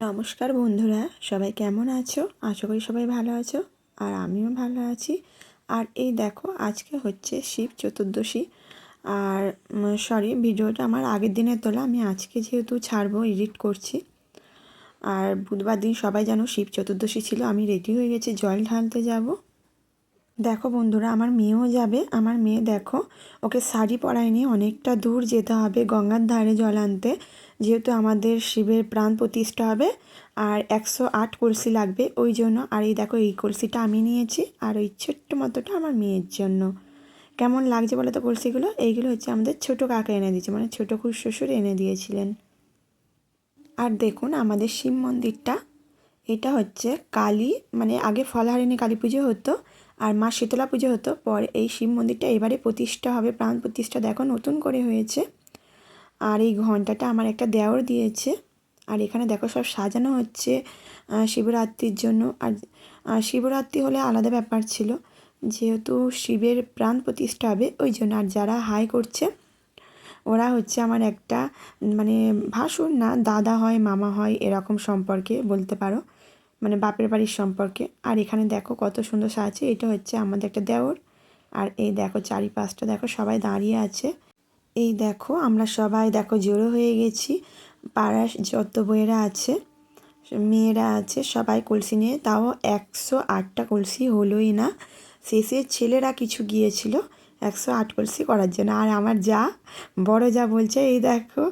নমস্কার বন্ধুরা, সবাই কেমন আছো? আশা করি সবাই ভালো আছো, আর আমিও ভালো আছি। আর এই দেখো, আজকে হচ্ছে শিব চতুর্দশী। আর সরি ভিডিওটা আমার আগের দিনে তোলা, আমি আজকে যেহেতু ছাড়বো এডিট করছি। আর বুধবার দিন সবাই জানো শিব চতুর্দশী ছিল, আমি রেডি হয়ে গেছি, জল ঢালতে যাব। দেখো বন্ধুরা, আমার মেয়েও যাবে। আমার মেয়ে দেখো, ওকে শাড়ি পরায়নি অনেকটা দূর যেতে হবে, গঙ্গার ধারে জল আনতে। যেহেতু আমাদের শিবের প্রাণ প্রতিষ্ঠা হবে, আর একশো আট কলসি লাগবে, ওই জন্য, আর এই দেখো, এই কলসিটা আমি নিয়েছি, আর ওই ছোট্ট মতোটা আমার মেয়ের জন্য। কেমন লাগছে বলো তো কলসিগুলো? এইগুলো হচ্ছে আমাদের ছোটো কাকা এনে দিয়েছে মানে ছোটো খুশ শ্বশুর এনে দিয়েছিলেন। আর দেখুন, আমাদের শিব মন্দিরটা, এটা হচ্ছে কালী মানে আগে ফলহারিণী কালী পুজো হতো, আর মা শীতলা পুজো হতো, পর এই শিব মন্দিরটা এবারে প্রতিষ্ঠা হবে, প্রাণ প্রতিষ্ঠা দেখো, নতুন করে হয়েছে। আর এই ঘন্টাটা আমার একটা দেওর দিয়েছে। আর এখানে দেখো সব সাজানো হচ্ছে শিবরাত্রির জন্য। আর শিবরাত্রি হলে আলাদা ব্যাপার ছিল, যেহেতু শিবের প্রাণ প্রতিষ্ঠা হবে, ওই জন্য। আর যারা হাই করছে, ওরা হচ্ছে আমার একটা মানে ভাসুর না, দাদা হয়, মামা হয়, এরকম সম্পর্কে বলতে পারো মানে বাপের বাড়ির সম্পর্কে। আর এখানে দেখো কত সুন্দর সাজছে এটা হচ্ছে আমাদের একটা দেওর। আর এই দেখো চারিপাশটা, দেখো সবাই দাঁড়িয়ে আছে। এই দেখো, আমরা সবাই দেখো জড়ো হয়ে গেছি। পাড়ার যত বইয়েরা আছে, মেয়েরা আছে, সবাই কলসি নিয়ে। তাও একশো আটটা কলসি হলোই না। শেষে ছেলেরা কিছু গিয়েছিল, একশো আট কলসি করার জন্য। আর আমার যা, বড় যা বলছে, এই দেখো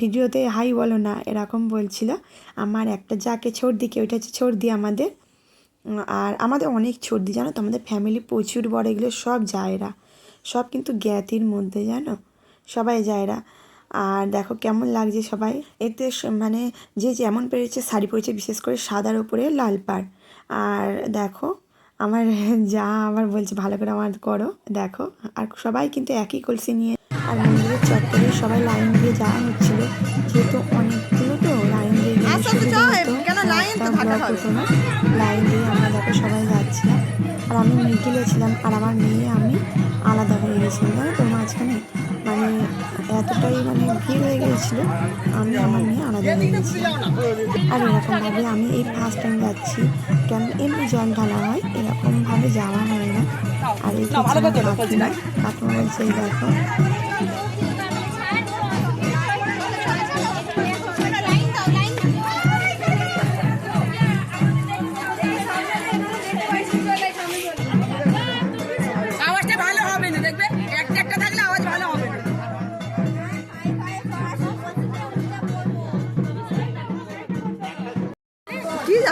ভিডিওতে হাই বলো না, এরকম বলছিল। আমার একটা যাকে দিকে ওইটা হচ্ছে ছর্দি আমাদের। আর আমাদের অনেক ছর্দি, জানো তো? আমাদের ফ্যামিলি প্রচুর বড়, এগুলো সব যায়রা সব কিন্তু জ্ঞাতির মধ্যে, জানো? সবাই যায়রা আর দেখো কেমন লাগছে সবাই। এতে মানে যে যেমন পেরেছে শাড়ি পরেছে বিশেষ করে সাদার উপরে লাল পাড়। আর দেখো আমার যা আবার বলছে ভালো করে আমার করো দেখো। আর সবাই কিন্তু একই কলসি নিয়ে আর মন্দিরের চত্বরে সবাই লাইন দিয়ে যাওয়া হচ্ছিল। যেহেতু অনেকগুলো তো লাইন দিয়ে লাইন দিয়ে আমরা দেখো সবাই যাচ্ছিলাম। আর আমি মিডিলে ছিলাম আর আমার মেয়ে আমি আলাদা হয়ে গেছিলাম জানো তো মাঝখানে মানে এতটাই মানে ভিড় হয়ে গিয়েছিল, আমি আমার নিয়ে আলাদা হয়ে গেছিলাম আর এরকমভাবে আমি এই ফার্স্ট টাইম যাচ্ছি। কেন এমনি জল ঢালা হয়, এরকমভাবে যাওয়া হয় না। আর এই কাকিমা বলছে দেখো।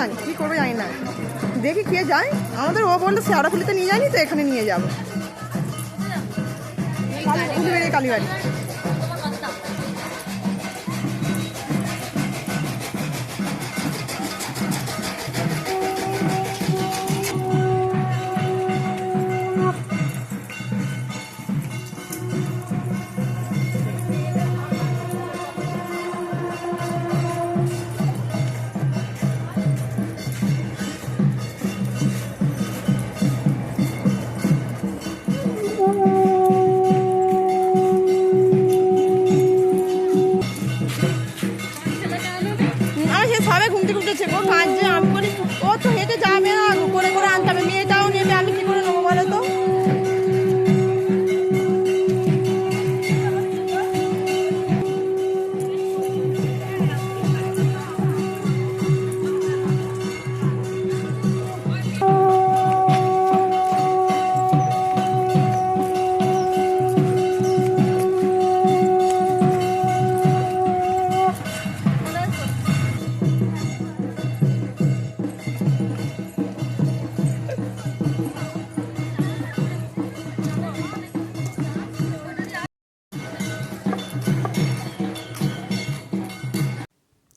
জানি কি করবে জানি না। দেখি কে যায়। আমাদের ও বলল শেয়ারাফুলিতে নিয়ে যায়নি তো এখানে নিয়ে যাব। কালীবাড়ি কালীবাড়ি।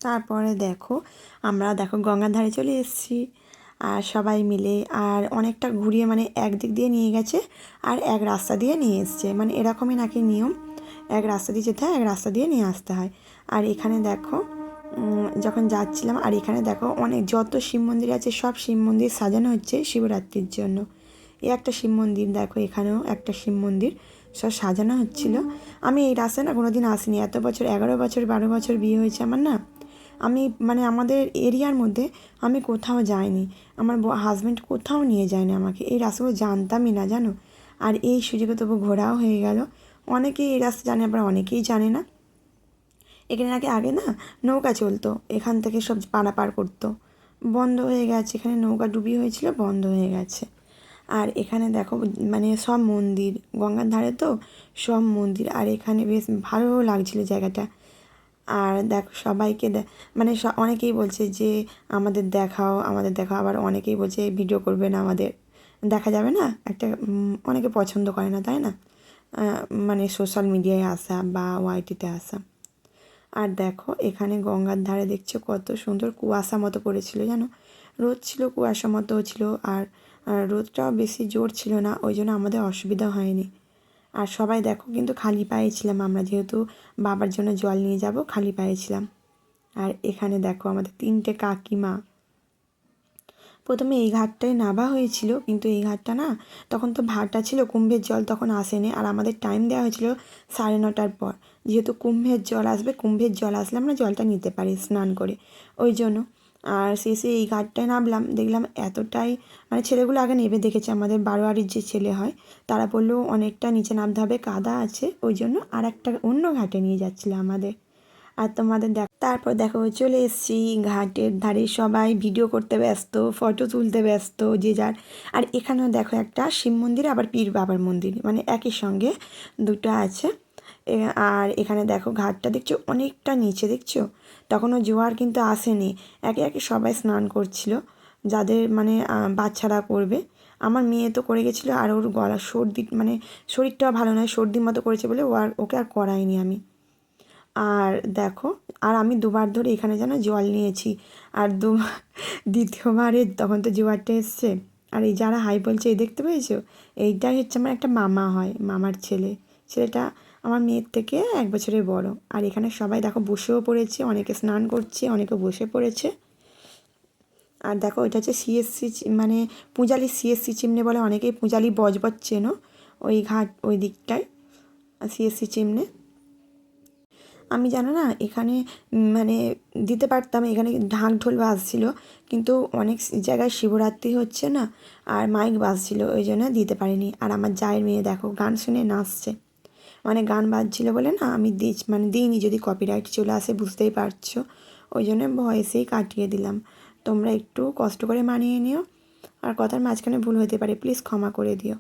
তারপরে দেখো, আমরা দেখো গঙ্গার ধারে চলে এসেছি। আর সবাই মিলে, আর অনেকটা ঘুরিয়ে মানে একদিক দিয়ে নিয়ে গেছে, আর এক রাস্তা দিয়ে নিয়ে এসছে। মানে এরকমই নাকি নিয়ম, এক রাস্তা দিয়ে যেতে হয়, এক রাস্তা দিয়ে নিয়ে আসতে হয়। আর এখানে দেখো যখন যাচ্ছিলাম, আর এখানে দেখো অনেক যত শিব মন্দির আছে, সব শিব মন্দির সাজানো হচ্ছে শিবরাত্রির জন্য। এই একটা শিব মন্দির, দেখো এখানেও একটা শিব মন্দির সব সাজানো হচ্ছিল। আমি এই রাস্তায় না কোনো দিন আসিনি। এত বছর, এগারো বছর, বারো বছর বিয়ে হয়েছে আমার না। আমি মানে আমাদের এরিয়ার মধ্যে আমি কোথাও যাইনি। আমার হাজব্যান্ড কোথাও নিয়ে যায়নি আমাকে। এই রাস্তাগুলো জানতামই না, জানো? আর এই সুযোগে তবু ঘোরাও হয়ে গেল। অনেকেই এই রাস্তা জানে, আবার অনেকেই জানে না। এখানে নাকি আগে না নৌকা চলতো, এখান থেকে সব পারাপার করতো। বন্ধ হয়ে গেছে, এখানে নৌকা ডুবি হয়েছিল, বন্ধ হয়ে গেছে। আর এখানে দেখো মানে সব মন্দির, গঙ্গার ধারে তো সব মন্দির। আর এখানে বেশ ভালো লাগছিল জায়গাটা। আর দেখো, সবাইকে মানে অনেকেই বলছে যে আমাদের দেখাও আমাদের দেখাও, আবার অনেকেই বলছে ভিডিও করবে না আমাদের। দেখা যাবে না? একটা অনেকে পছন্দ করে না, তাই না? মানে সোশ্যাল মিডিয়ায় আসা বা ওয়াইটিতে আসা। আর দেখো, এখানে গঙ্গার ধারে দেখছ কত সুন্দর কুয়াশা মতো পড়েছিল, জানো? রোদ ছিল, কুয়াশা মতো ছিল আর রোদটাও বেশি জোর ছিল না, ওই জন্য আমাদের অসুবিধা হয়নি। আর সবাই দেখো কিন্তু খালি পায়ে ছিলাম আমরা, যেহেতু বাবার জন্য জল নিয়ে যাব, খালি পায়ে ছিলাম। আর এখানে দেখো আমাদের তিনটে কাকিমা। প্রথমে এই ঘাটটায় নাবা হয়েছিল, কিন্তু এই ঘাটটা না, তখন তো ভাটা ছিল, কুম্ভের জল তখন আসেনি। আর আমাদের টাইম দেওয়া হয়েছিল সাড়ে নটার পর। যেহেতু কুম্ভের জল আসবে, কুম্ভের জল আসলে আমরা জলটা নিতে পারি স্নান করে। ওই জন্য আর শেষে এই ঘাটটায় নামলাম, দেখলাম এতটাই মানে ছেলেগুলো আগে নেবে দেখেছে, আমাদের বারোয়ারির যে ছেলে হয়, তারা বলল অনেকটা নিচে নামতে হবে, কাদা আছে, ওই জন্য আর একটা অন্য ঘাটে নিয়ে যাচ্ছিল আমাদের। আর তোমাদের দেখ, তারপর দেখো চলে এসেছি ঘাটের ধারে, সবাই ভিডিও করতে ব্যস্ত, ফটো তুলতে ব্যস্ত, যে যার, আর এখানেও দেখো একটা শিব মন্দির, আবার পীর বাবার মন্দির মানে একই সঙ্গে দুটো আছে। আর এখানে দেখো ঘাটটা দেখছ, অনেকটা নিচে দেখছ তখনও জোয়ার কিন্তু আসেনি। একে একে সবাই স্নান করছিল। যাদের মানে বাচ্চারা করবে। আমার মেয়ে তো করে গেছিল আর ওর গলা সর্দি মানে শরীরটাও ভালো নয়, সর্দির মতো করেছে বলে ও আর, ওকে আর করাইনি আমি। আর দেখো, আর আমি দুবার ধরে এখানে যেন জল নিয়েছি। আর দু দ্বিতীয়বারে তখন তো জোয়ারটা এসছে। আর এই যারা হাই বলছে, এই দেখতে পেয়েছ? এইটাই হচ্ছে আমার একটা মামা হয়, মামার ছেলে। ছেলেটা আমার মেয়ের থেকে এক বছরের বড়। আর এখানে সবাই দেখো বসেও পড়েছে, অনেকে স্নান করছে, অনেকে বসে পড়েছে। আর দেখো এটা হচ্ছে সিএসসি মানে পূজালি সিএসসি চিমনে বলে অনেকেই পূজালি বজবজ চেনো ওই ঘাট, ওই দিকটায় সিএসসি চিমনে। আমি জানো না, এখানে মানে দিতে পারতাম, এখানে ঢাক ঢোল বাজছিল, কিন্তু অনেক জায়গায় শিবরাত্রি হচ্ছে না, আর মাইক বাজছিল, ওই জন্য দিতে পারিনি। আর আমার জায়ের মেয়ে দেখো, গান শুনে নাচছে। মানে গান বাজছিল বলে না, আমি দিই মানে দিইনি যদি কপিরাইট চলে আসে, বুঝতেই পারছ। ওই জন্য ভয়েসেই কাটিয়ে দিলাম। তোমরা একটু কষ্ট করে মানিয়ে নিও। আর কথার মাঝখানে ভুল হতে পারে প্লিজ ক্ষমা করে দিও।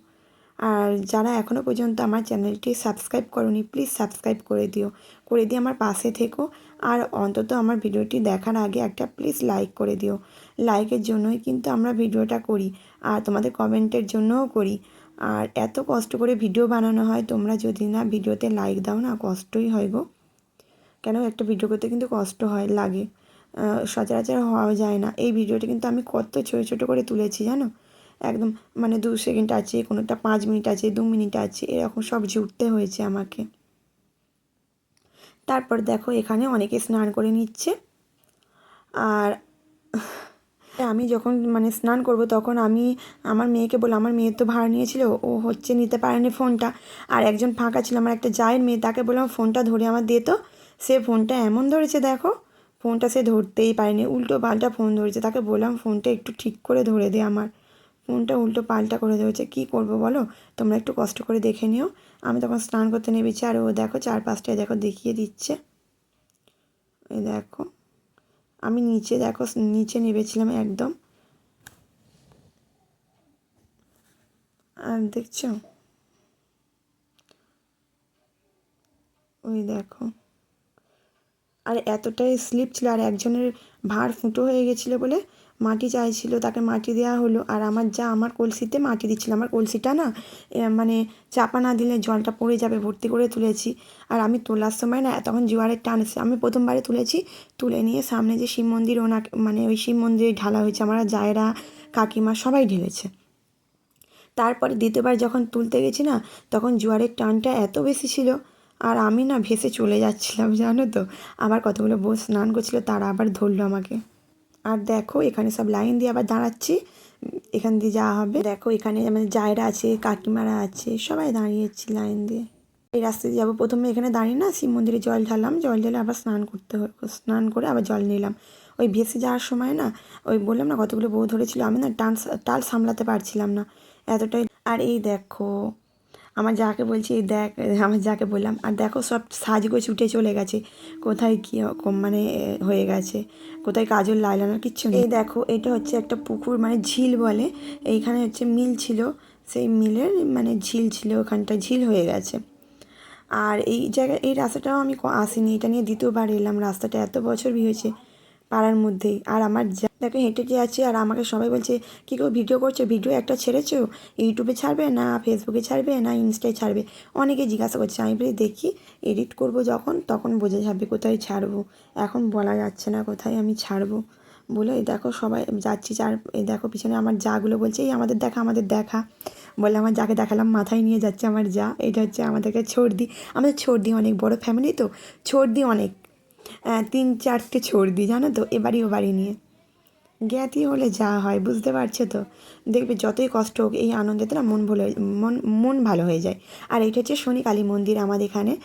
আর যারা এখনও পর্যন্ত আমার চ্যানেলটি সাবস্ক্রাইব করনি প্লিজ সাবস্ক্রাইব করে দিও। করে দিয়ে আমার পাশে থেকো। আর অন্তত আমার ভিডিওটি দেখার আগে একটা প্লিজ লাইক করে দিও। লাইকের জন্যই কিন্তু আমরা ভিডিওটা করি। আর তোমাদের কমেন্টের জন্যও করি। আর এত কষ্ট করে ভিডিও বানানো হয়, তোমরা যদি না ভিডিওতে লাইক দাও না, কষ্টই হয় গো। কেন? একটা ভিডিও করতে কিন্তু কষ্ট হয়, লাগে। সচরাচর হওয়া যায় না। এই ভিডিওটা কিন্তু আমি কত ছোটো ছোটো করে তুলেছি, জানো? একদম মানে দু সেকেন্ড আছে, কোনোটা পাঁচ মিনিট আছে, দু মিনিট আছে, এরকম সব জুড়তে হয়েছে আমাকে। তারপর দেখো, এখানে অনেকে স্নান করে নিচ্ছে। আর আমি যখন মানে স্নান করব তখন আমি, আমার মেয়েকে বলে আমার মেয়ে তো ভাড়া নিয়েছিল, ও হচ্ছে নিতে পারেনি ফোনটা। আর একজন ফাঁকা ছিল, আমার একটা জায়ের মেয়ে, তাকে বললাম, ফোনটা ধরে আমার দিয়ে তো। সে ফোনটা এমন ধরেছে, দেখো, ফোনটা সে ধরতেই পারেনি, উল্টো পাল্টা ফোন ধরেছে, তাকে বললাম, ফোনটা একটু ঠিক করে ধরে দে আমার। ফোনটা উল্টো পাল্টা করে ধরেছে, কী করব বলো? তোমরা একটু কষ্ট করে দেখে নিও। আমি তখন স্নান করতে নেমেছি, আর ও দেখো চার পাঁচটায় দেখো দেখিয়ে দিচ্ছে। এই দেখো। আমি নিচে দেখো, নিচে নেবেছিলাম একদম। আর দেখছ? ওই দেখো। আর এতটাই স্লিপ ছিল, আর একজনের ভাঁড় ফুটো হয়ে গেছিল বলে মাটি চাইছিল, তাকে মাটি দেওয়া হলো। আর আমার যা, আমার কলসিতে মাটি দিচ্ছিল। আমার কলসিটা না মানে চাপা না দিলে জলটা পড়ে যাবে, ভর্তি করে তুলেছি। আর আমি তোলার সময় না, তখন জোয়ারের টান এসে, আমি প্রথমবারে তুলেছি, তুলে নিয়ে সামনে যে শিব মন্দির ওনাকে মানে ওই শিব মন্দিরে ঢালা হয়েছে, আমার জায়রা, কাকিমা সবাই ঢেলেছে। তারপরে দ্বিতীয়বার যখন তুলতে গেছি না, তখন জোয়ারের টানটা এত বেশি ছিল, আর আমি না ভেসে চলে যাচ্ছিলাম, জানো তো। আমার কতগুলো বউ স্নান করছিল, তারা আবার ধরলো আমাকে। আর দেখো, এখানে সব লাইন দিয়ে আবার দাঁড়াচ্ছি। এখান দিয়ে যাওয়া হবে। দেখো, এখানে আমাদের জায়রা আছে, কাকিমারা আছে, সবাই দাঁড়িয়েছি লাইন দিয়ে। এই রাস্তা দিয়ে যাব। প্রথমে এখানে দাঁড়িয়ে না, শিব মন্দিরে জল ঢাললাম। জল ঢেলে আবার স্নান করতে স্নান করে আবার জল নিলাম। ওই ভেসে যাওয়ার সময় না, ওই বললাম না, কতগুলো বউ ধরেছিল, আমি না টান, টাল সামলাতে পারছিলাম না। এতটাই। আর এই দেখো আমার যাকে বলছি দেখ, আমার যাকে বললাম, আর দেখো সব সাজগোজ উঠে চলে গেছে। কোথায় কী মানে হয়ে গেছে? কোথায় কাজল লাইলানোর কিচ্ছু নেই। দেখো, এটা হচ্ছে একটা পুকুর মানে ঝিল বলে। এইখানে হচ্ছে মিল ছিল। সেই মিলের মানে ঝিল ছিল, ওখানটা ঝিল হয়ে গেছে। আর এই জায়গায় এই রাস্তাটাও আমি আসিনি। এটা নিয়ে দ্বিতীয়বার এলাম। রাস্তাটা এত বছর বিয়ে হয়েছে পাড়ার মধ্যেই। আর আমার দেখো হেঁটে যাচ্ছে আর আমাকে সবাই বলছে, কী কেউ ভিডিও করছ? ভিডিও একটা ছেড়েছো? ইউটিউবে ছাড়বে না? ফেসবুকে ছাড়বে না? ইনস্টায় ছাড়বে? অনেকে জিজ্ঞাসা করছে, আমি বলি, দেখি এডিট করব যখন, তখন বোঝা যাবে কোথায় ছাড়বো। এখন বলা যাচ্ছে না কোথায় আমি ছাড়বো। বলে দেখো, সবাই যাচ্ছি চার, এই দেখো, পিছনে আমার যাগুলো বলছে, এই আমাদের দেখা আমাদের দেখা। বলে, আমার যাকে দেখালাম, মাথায় নিয়ে যাচ্ছে আমার যা। এটা হচ্ছে আমাদেরকে ছর্দি। আমাদের ছর্দি অনেক, বড় ফ্যামিলি তো? ছর্দি অনেক। তিন চারটে ছর্দি, জানো তো? এবারই ও বাড়ি নিয়ে। জ্ঞাতি হলে যা হয়, বুঝতে পারছ তো? দেখবে যতই কষ্ট হোক, এই আনন্দেতে না মন ভালো, মন মন ভালো হয়ে যায়। আর এটা হচ্ছে শনি কালী মন্দির আমাদের এখানে।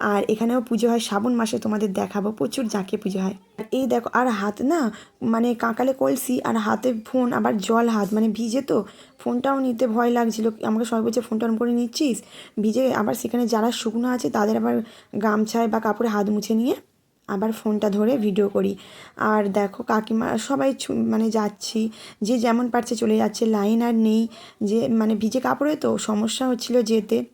আর এখানেও পুজো হয়, শ্রাবণ মাসে তোমাদের দেখাবো, প্রচুর জাঁকে পুজো হয়। আর এই দেখো, আর হাত না মানে কাঁকালে কলসি, আর হাতে ফোন, আবার জল হাত মানে ভিজে তো। ফোনটাও নিতে ভয় লাগছিল, আমাকে সবাই বলছে, ফোনটা অন করে নিচ্ছিস? ভিজে আবার সেখানে যারা শুকনো আছে, তাদের আবার গামছায় বা কাপড়ে হাত মুছে নিয়ে আবার ফোনটা ধরে ভিডিও করি। আর দেখো কাকিমা, সবাই মানে যাচ্ছি, যে যেমন পারছে চলে যাচ্ছে। লাইন আর নেই, যে মানে ভিজে কাপড়ে তো সমস্যা হচ্ছিল যেতে।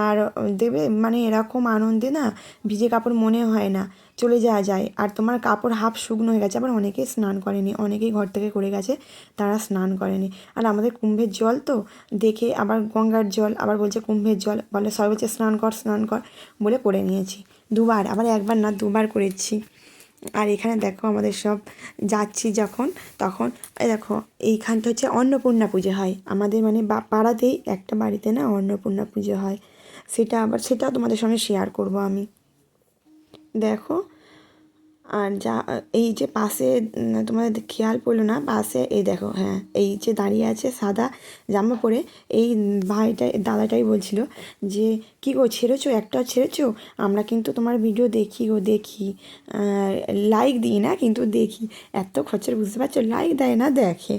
আর দেবে মানে এরকম আনন্দে না ভিজে কাপড় মনে হয় না, চলে যাওয়া যায়। আর তোমার কাপড় হাফ শুকনো হয়ে গেছে, আবার অনেকেই স্নান করেনি, অনেকেই ঘর থেকে করে গেছে, তারা স্নান করেনি। আর আমাদের কুম্ভের জল তো, দেখে আবার গঙ্গার জল, আবার বলছে কুম্ভের জল, বলে সবাই বলছে, স্নান কর স্নান কর, বলে করে নিয়েছি। দুবার, আবার একবার না, দুবার করেছি। আর এখানে দেখো আমাদের সব যাচ্ছি যখন, তখন দেখো, এইখানটা হচ্ছে অন্নপূর্ণা পুজো হয়। আমাদের মানে পাড়াতেই একটা বাড়িতে না অন্নপূর্ণা পুজো হয়। সেটা আবার, সেটাও তোমাদের সঙ্গে শেয়ার করব আমি। দেখো, আর যা, এই যে পাশে তোমাদের খেয়াল পড়ল না? পাশে, এই দেখো হ্যাঁ এই যে দাঁড়িয়ে আছে সাদা জামা পরে, এই ভাইটাই, দাদাটাই বলছিল যে, কী গো, ছেড়েছো? একটা ছেড়েছো? আমরা কিন্তু তোমার ভিডিও দেখি গো, দেখি। লাইক দিই না, কিন্তু দেখি। এত খরচের বুঝতে পারছ? লাইক দেয় না, দেখে।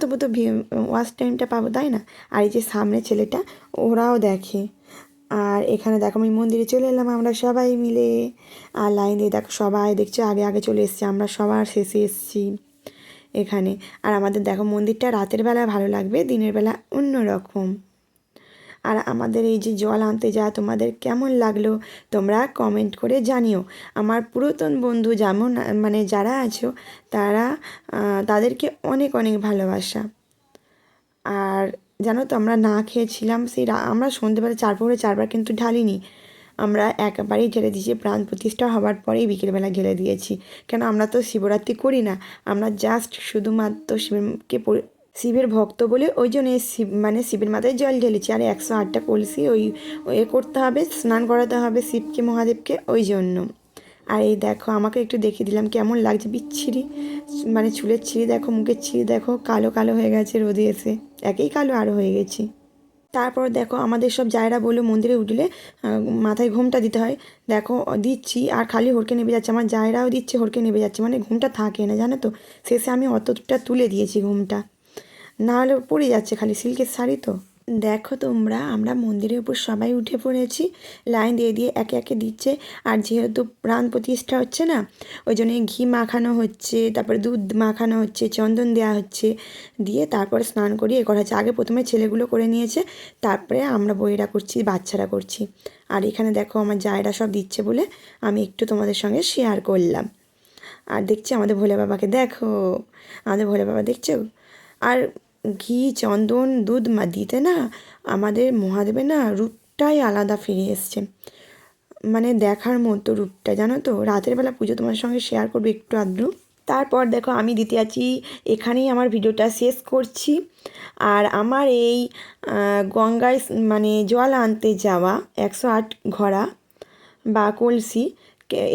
তবু তো ওয়াচ টাইমটা পাবো, তাই না? আর এই যে সামনে ছেলেটা, ওরাও দেখে। আর এখানে দেখো আমি মন্দিরে চলে এলাম আমরা সবাই মিলে। আর লাইন দিয়ে দেখো সবাই দেখছ, আগে আগে চলে এসছি আমরা সবার, শেষে এসছি এখানে। আর আমাদের দেখো মন্দিরটা রাতের বেলা ভালো লাগবে, দিনের বেলা অন্য রকম। আর আমাদের এই যে জল আনতে যা তোমাদের কেমন লাগল তোমরা কমেন্ট করে জানিও। আমার পুরাতন বন্ধু যেমন মানে যারা আছো, তারা তাদেরকে অনেক অনেক ভালোবাসা। আর জানো তো আমরা না খেয়েছিলাম, সেই আমরা সন্ধ্যেবেলা চার পরে চারবার কিন্তু ঢালিনি। আমরা একবারেই ঢেলে দিয়েছি, প্রাণ প্রতিষ্ঠা হওয়ার পরেই বিকেলবেলা ঢেলে দিয়েছি। কেন আমরা তো শিবরাত্রি করি না, আমরা জাস্ট শুধুমাত্র শিবকে শিবের ভক্ত বলে ওই জন্য শিব মানে শিবের মাথায় জল ঢেলেছি। আর একশো আটটা কলসি ওই এ করতে হবে, স্নান করাতে হবে শিবকে, মহাদেবকে, ওই জন্য। আর এই দেখো, আমাকে একটু দেখিয়ে দিলাম কেমন লাগছে। বিচ্ছিরি মানে চুলের ছিঁড়ি দেখো, মুখের ছিঁড়ি দেখো, কালো কালো হয়ে গেছে রোদে এসে। একেই কালো আরও হয়ে গেছি। তারপর দেখো, আমাদের সব জায়রা বলল মন্দিরে উঠলে মাথায় ঘুমটা দিতে হয়। দেখো, দিচ্ছি, আর খালি হরকে নেবে যাচ্ছে। আমার জায়রাও দিচ্ছে হরকে নেবে যাচ্ছে। মানে ঘুমটা থাকে না, জানো তো? শেষে আমি অতটা তুলে দিয়েছি ঘুমটা। না হলে পড়ে যাচ্ছে খালি। সিল্কের শাড়ি তো। দেখো তোমরা, আমরা মন্দিরের উপর সবাই উঠে পড়েছি। লাইন দিয়ে দিয়ে একে একে দিচ্ছে। আর যেহেতু প্রাণ প্রতিষ্ঠা হচ্ছে না, ওই জন্য ঘি মাখানো হচ্ছে, তারপরে দুধ মাখানো হচ্ছে, চন্দন দেওয়া হচ্ছে। দিয়ে তারপরে স্নান করিয়ে এ করা হচ্ছে। আগে প্রথমে ছেলেগুলো করে নিয়েছে, তারপরে আমরা বইয়েরা করছি, বাচ্চারা করছি। আর এখানে দেখো আমার জায়রা সব দিচ্ছে বলে আমি একটু তোমাদের সঙ্গে শেয়ার করলাম। আর দেখছি আমাদের ভোলে বাবাকে, দেখো আমাদের ভোলে বাবা দেখছ? আর ঘি, চন্দন, দুধ মা দিতে না আমাদের মহাদেবে না রূপটাই আলাদা ফিরে এসছে। মানে দেখার মতো রূপটা, জানো তো? রাতের বেলা পুজো তোমার সঙ্গে শেয়ার করবে একটু আধটু। তারপর দেখো, আমি দিতে আছি, এখানেই আমার ভিডিওটা শেষ করছি। আর আমার এই গঙ্গায় মানে জল আনতে যাওয়া একশো আট ঘোড়া বা কলসি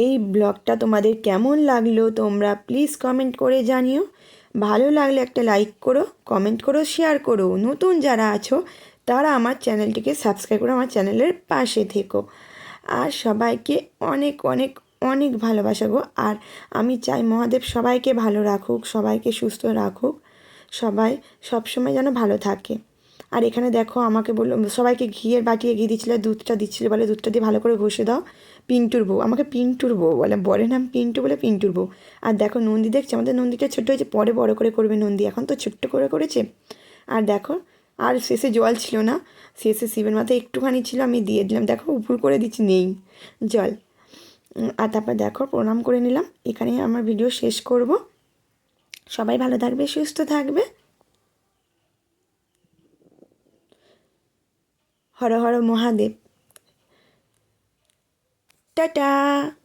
এই ব্লগটা তোমাদের কেমন লাগল তোমরা প্লিজ কমেন্ট করে জানিও। ভালো লাগলে একটা লাইক করো কমেন্ট করো শেয়ার করো। নতুন যারা আছো, তারা আমার চ্যানেলটিকে সাবস্ক্রাইব করে আমার চ্যানেলের পাশে থেকো। আর সবাইকে অনেক অনেক অনেক ভালোবাসা গো। আর আমি চাই মহাদেব সবাইকে ভালো রাখুক, সবাইকে সুস্থ রাখুক, সবাই সবসময় যেন ভালো থাকে। আর এখানে দেখো আমাকে বলল, সবাইকে ঘিয়ের বাটি এগিয়ে দিচ্ছিল, দুধটা দিচ্ছিল বলে দুধটা দিয়ে ভালো করে ঘষে দাও। পিন্টুর বউ, আমাকে পিন্টুর বউ বলে, বরের নাম পিন্টু বলে পিন্টুর বউ। আর দেখো নন্দী দেখছে, আমাদের নন্দীটা ছোটো হয়েছে, পরে বড় করে করবে নন্দী, এখন তো ছোট্ট করে করেছে। আর দেখো, আর শেষে জল ছিল না, শেষে শিবের মাথায় একটুখানি ছিল, আমি দিয়ে দিলাম, দেখো উপর করে দিচ্ছি, নেই, জল। আর তারপর দেখো, প্রণাম করে নিলাম এখানেই আমার ভিডিও শেষ করব। সবাই ভালো থাকবে, সুস্থ থাকবে। হর হর মহাদেব। Dadah!